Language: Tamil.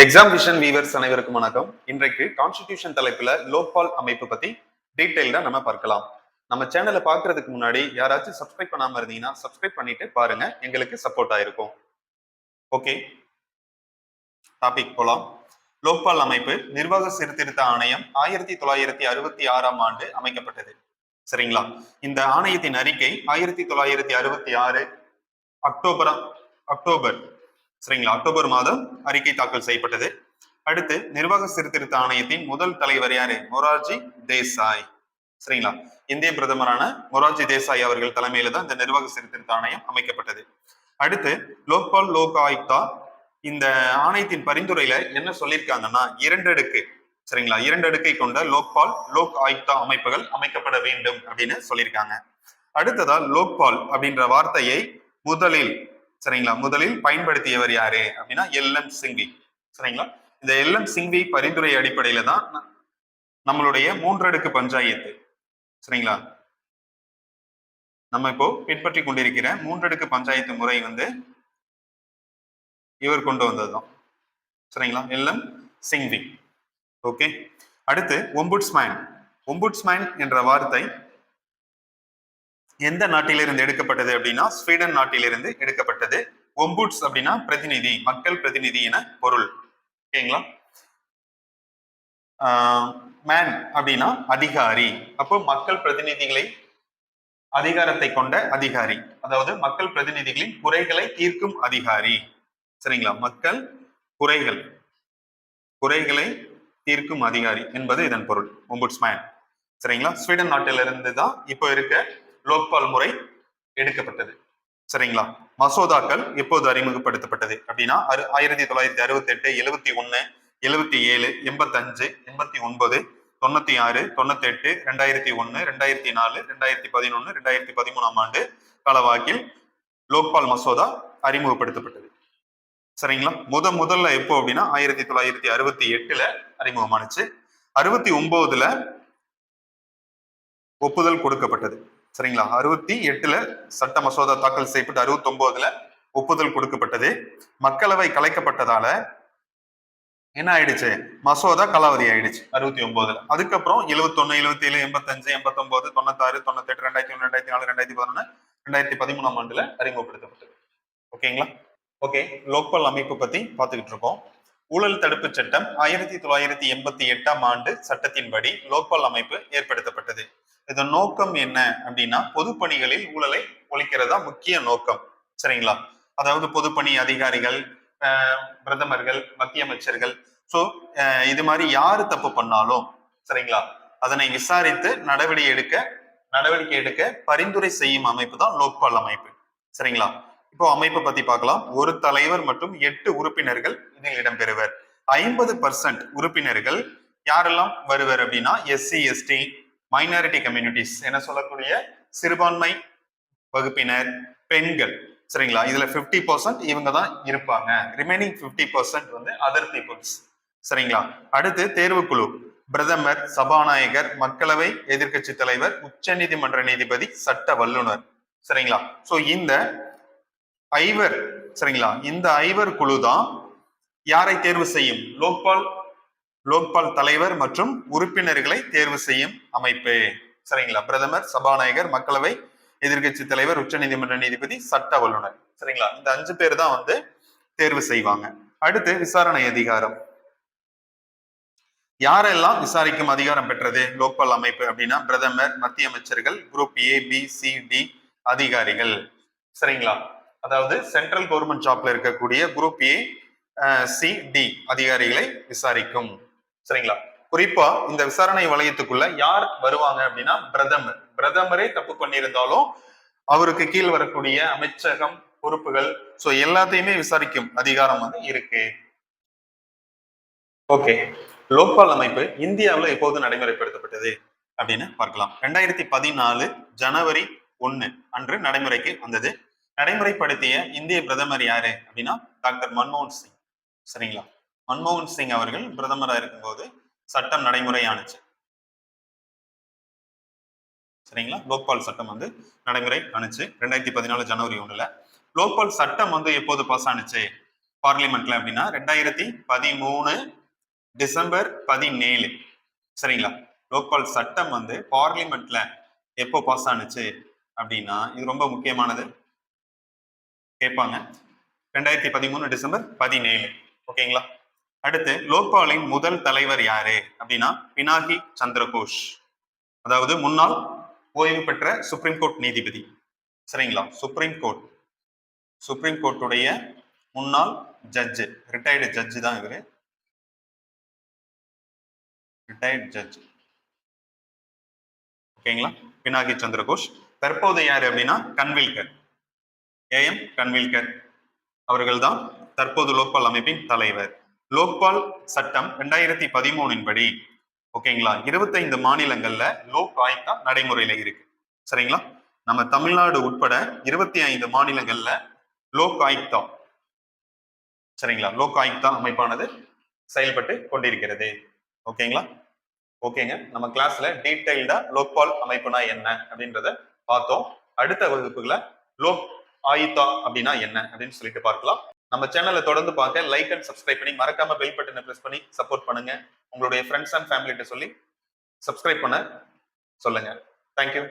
எக்ஸாம் விஷன் வீவர்ஸ் அனைவருக்கும் வணக்கம். இன்றைக்கு கான்ஸ்டிடியூஷன் தலைப்புல லோக்பால் அமைப்பு பத்தி டீடைல்டா நம்ம பார்க்கலாம். நம்ம சேனலை பாக்குறதுக்கு முன்னாடி யாராச்சும் சப்ஸ்கிரைப் பண்ணாம இருந்தீங்கன்னா சப்ஸ்கிரைப் பண்ணிட்டு பாருங்க. எங்களுக்கு சப்போர்ட் ஆயிருக்கும். ஓகே டாபிக் போலாம். லோக்பால் அமைப்பு நிர்வாக சீர்திருத்த ஆணையம் ஆயிரத்தி தொள்ளாயிரத்தி அறுபத்தி ஆறாம் ஆண்டு அமைக்கப்பட்டது. சரிங்களா? இந்த ஆணையத்தின் அறிக்கை ஆயிரத்தி தொள்ளாயிரத்தி அறுபத்தி ஆறு அக்டோபர் அக்டோபர் சரிங்களா? அக்டோபர் மாதம் அறிக்கை தாக்கல் செய்யப்பட்டது. அடுத்து நிர்வாக சீர்திருத்த ஆணையத்தின் முதல் தலைவர் யாரு? மொரார்ஜி தேசாய். சரிங்களா? இந்திய பிரதமரான மொரார்ஜி தேசாய் அவர்கள் தலைமையில தான் இந்த நிர்வாக சீர்திருத்த ஆணையம் அமைக்கப்பட்டது. அடுத்து லோக்பால் லோக் ஆயுக்தா இந்த ஆணையத்தின் பரிந்துரையில என்ன சொல்லியிருக்காங்கன்னா இரண்டடுக்கு சரிங்களா? இரண்டடுக்கை கொண்ட லோக்பால் லோக் ஆயுக்தா அமைப்புகள் அமைக்கப்பட வேண்டும் அப்படின்னு சொல்லியிருக்காங்க. அடுத்ததா லோக்பால் அப்படின்ற வார்த்தையை முதலில் சரிங்களா? முதலில் பயன்படுத்தியவர் யாரு? அப்படின்னா எல். எம். சிங்வி சரிங்களா? இந்த எல். எம். சிங்வி பரிந்துரை அடிப்படையில தான் நம்மளுடைய மூன்றடுக்கு பஞ்சாயத்து. சரிங்களா? நம்ம இப்போ பின்பற்றி கொண்டிருக்கிற மூன்றடுக்கு பஞ்சாயத்து முறை வந்து இவர் கொண்டு வந்ததுதான். சரிங்களா? எல். எம். சிங்வி ஓகே? அடுத்து ஒம்புட்ஸ்மேன். ஒம்புட்ஸ்மேன் என்ற வார்த்தை எந்த நாட்டிலிருந்து எடுக்கப்பட்டது அப்படின்னா ஸ்வீடன் நாட்டிலிருந்து எடுக்கப்பட்டது. ஒம்புட்ஸ் அப்படின்னா பிரதிநிதி மக்கள் பிரதிநிதி என பொருள். ஓகேங்களா? மேன் அப்படின்னா அதிகாரி. அப்போ மக்கள் பிரதிநிதிகளை அதிகாரத்தை கொண்ட அதிகாரி. அதாவது மக்கள் பிரதிநிதிகளின் குறைகளை தீர்க்கும் அதிகாரி. சரிங்களா? மக்கள் குறைகள். குறைகளை தீர்க்கும் அதிகாரி என்பது இதன் பொருள். ஒம்புட்ஸ் மேன் சரிங்களா? ஸ்வீடன் நாட்டிலிருந்து தான் இப்போ இருக்க லோக்பால் முறை எடுக்கப்பட்டது. சரிங்களா? மசோதாக்கள் எப்போது அறிமுகப்படுத்தப்பட்டது அப்படின்னா அறு- ஆயிரத்தி தொள்ளாயிரத்தி அறுபத்தி எட்டு எழுபத்தி ஒன்னு எழுபத்தி ஏழு எண்பத்தஞ்சு எண்பத்தி ஒன்பது தொண்ணூத்தி ஆறு தொண்ணூத்தி எட்டு ரெண்டாயிரத்தி ஒன்னு ரெண்டாயிரத்தி நாலு ரெண்டாயிரத்தி பதினொன்னு ரெண்டாயிரத்தி பதிமூணாம் ஆண்டு காலவாக்கில் லோக்பால் மசோதா அறிமுகப்படுத்தப்பட்டது. சரிங்களா? முத முதல்ல எப்போ அப்படின்னா ஆயிரத்தி தொள்ளாயிரத்தி அறுபத்தி எட்டுல அறிமுகமானுச்சு. அறுபத்தி ஒன்பதுல ஒப்புதல் கொடுக்கப்பட்டது. சரிங்களா? அறுபத்தி எட்டுல சட்ட மசோதா தாக்கல் செய்யப்பட்டு அறுபத்தி ஒன்பதுல ஒப்புதல் கொடுக்கப்பட்டது. மக்களவை கலைக்கப்பட்டதால என்ன ஆயிடுச்சு? மசோதா காலாவதி ஆயிடுச்சு அறுபத்தி ஒன்பதுல அதுக்கப்புறம் எழுபத்தொன்னு எழுபத்தி ஏழு எண்பத்தஞ்சு எண்பத்தொன்பது தொண்ணூத்தாறு தொண்ணூத்தெட்டு ரெண்டாயிரத்தி ஒன்று ரெண்டாயிரத்தி நாலு ரெண்டாயிரத்தி பதினொன்று ரெண்டாயிரத்தி பதிமூணாம் ஆண்டுல அறிமுகப்படுத்தப்பட்டது. ஓகேங்களா? ஓகே லோக்பால் அமைப்பு பத்தி பார்த்துக்கிட்டு இருக்கோம். ஊழல் தடுப்பு சட்டம் ஆயிரத்தி தொள்ளாயிரத்தி எண்பத்தி எட்டாம் ஆண்டு சட்டத்தின்படி லோக்பால் அமைப்பு ஏற்படுத்தப்பட்டது. இதன் நோக்கம் என்ன அப்படின்னா பொதுப்பணிகளில் ஊழலை ஒழிக்கிறதா முக்கிய நோக்கம். சரிங்களா? அதாவது பொதுப்பணி அதிகாரிகள் பிரதமர்கள் மத்திய அமைச்சர்கள். ஸோ இது மாதிரி யாரு தப்பு பண்ணாலும் சரிங்களா? அதனை விசாரித்து நடவடிக்கை எடுக்க நடவடிக்கை எடுக்க பரிந்துரை செய்யும் அமைப்பு தான் லோக்பால் அமைப்பு. சரிங்களா? இப்போ அமைப்பை பத்தி பார்க்கலாம். ஒரு தலைவர் மற்றும் எட்டு உறுப்பினர்கள் இதில் இடம்பெறுவர் ஐம்பது பர்சன்ட் உறுப்பினர்கள் யாரெல்லாம் வருவர் அப்படின்னா எஸ்சி எஸ்டி மைனாரிட்டி கம்யூனிட்டிஸ் என சொல்லக்கூடிய சிறுபான்மை வகுப்பினர் பெண்கள். சரிங்களா? இதுல 50% பர்சன்ட் இவங்க தான் இருப்பாங்க. ரிமைனிங் 50% பர்சன்ட் வந்து அதர் பீப்புள்ஸ் சரிங்களா? அடுத்து தேர்வுக்குழு. பிரதமர் சபாநாயகர் மக்களவை எதிர்க்கட்சி தலைவர் உச்சநீதிமன்ற நீதிபதி சட்ட வல்லுனர் சரிங்களா? சோ இந்த ஐவர் சரிங்களா? இந்த ஐவர் குழு தான் யாரை தேர்வு செய்யும்? லோக்பால் லோக்பால் தலைவர் மற்றும் உறுப்பினர்களை தேர்வு செய்யும் அமைப்பு. சரிங்களா? பிரதமர் சபாநாயகர் மக்களவை எதிர்க்கட்சி தலைவர் உச்சநீதிமன்ற நீதிபதி சட்ட வல்லுனர் சரிங்களா? இந்த அஞ்சு பேர் தான் வந்து தேர்வு செய்வாங்க. அடுத்து விசாரணை அதிகாரம். யாரெல்லாம் விசாரிக்கும் அதிகாரம் பெற்றது? லோக்பால் அமைப்பு அப்படின்னா பிரதமர் மத்திய அமைச்சர்கள் group A B C D அதிகாரிகள். சரிங்களா? அதாவது சென்ட்ரல் கவர்மெண்ட் ஜாப்ல இருக்கக்கூடிய குரூப் ஏ சி டி அதிகாரிகளை விசாரிக்கும். சரிங்களா? குறிப்பா இந்த விசாரணை வளையத்துக்குள்ள யார் வருவாங்க அப்படின்னா பிரதமர். பிரதமரே தப்பு பண்ணியிருந்தாலும் அவருக்கு கீழ் வரக்கூடிய அமைச்சகம் பொறுப்புகள் சோ எல்லாத்தையுமே விசாரிக்கும் அதிகாரம் வந்து இருக்கு. ஓகே லோக்பால் அமைப்பு இந்தியாவுல எப்போது நடைமுறைப்படுத்தப்பட்டது அப்படின்னு பார்க்கலாம். ரெண்டாயிரத்தி பதினாலு ஜனவரி ஒன்னு அன்று நடைமுறைக்கு வந்தது. நடைமுறைப்படுத்திய இந்திய பிரதமர் யாரு அப்படின்னா டாக்டர் மன்மோகன் சிங். சரிங்களா? மன்மோகன் சிங் அவர்கள் பிரதமராக இருக்கும்போது சட்டம் நடைமுறையானுச்சு. சரிங்களா? லோக்பால் சட்டம் வந்து நடைமுறை ஆனுச்சு. ரெண்டாயிரத்தி பதினாலு ஜனவரி ஒண்ணுல லோக்பால் சட்டம் வந்து எப்போது பாஸ் ஆனிச்சு? பார்லிமெண்ட்ல அப்படின்னா ரெண்டாயிரத்தி பதிமூணு டிசம்பர் பதினேழு. சரிங்களா? லோக்பால் சட்டம் வந்து பார்லிமெண்ட்ல எப்போ பாஸ் ஆனுச்சு அப்படின்னா இது ரொம்ப முக்கியமானது. கேட்பாங்க ரெண்டாயிரத்தி பதிமூணு டிசம்பர் பதினேழு. ஓகேங்களா? அடுத்து லோக்பாலின் முதல் தலைவர் யாரு? அப்படின்னா பினாகி சந்திரகோஷ். அதாவது முன்னாள் ஓய்வு பெற்ற சுப்ரீம் கோர்ட் நீதிபதி. சரிங்களா? Supreme court. சுப்ரீம் கோர்ட்டுடைய முன்னாள் ஜட்ஜு. ரிட்டையர்டு ஜட்ஜு தான் இவரு. ரிட்டையர்ட் ஜட்ஜ் ஓகேங்களா? பினாகி சந்திரகோஷ். தற்போது யாரு அப்படின்னா கன்வில்கர். ஏஎம் கன்வில்கர். அவர்கள் தான் தற்போது லோக்பால் அமைப்பின் தலைவர். லோக்பால் சட்டம் ரெண்டாயிரத்தி பதிமூணின் படி ஓகேங்களா? இருபத்தைந்து மாநிலங்கள்ல லோக் ஆயுக்தா நடைமுறையில இருக்கு. சரிங்களா? நம்ம தமிழ்நாடு உட்பட இருபத்தி ஐந்து மாநிலங்கள்ல லோக் ஆயுக்தா. சரிங்களா? லோக் ஆயுக்தா அமைப்பானது செயல்பட்டு கொண்டிருக்கிறது. ஓகேங்களா? ஓகேங்க. நம்ம கிளாஸ்ல டீடைல்டா லோக்பால் அமைப்புனா என்ன அப்படின்றத பார்த்தோம். அடுத்த வகுப்புகளை லோக் ஆயுக்தா அப்படின்னா என்ன அப்படின்னு சொல்லிட்டு பார்க்கலாம். நம்ம சேனலை தொடர்ந்து பார்க்க லைக் அண்ட் சப்ஸ்கிரைப் பண்ணி மறக்காம பெல் பட்டனை ப்ரெஸ் பண்ணி சப்போர்ட் பண்ணுங்க. உங்களுடைய ஃப்ரெண்ட்ஸ் அண்ட் ஃபேமிலிட்ட சொல்லி சப்ஸ்கிரைப் பண்ண சொல்லுங்க. தேங்க்யூ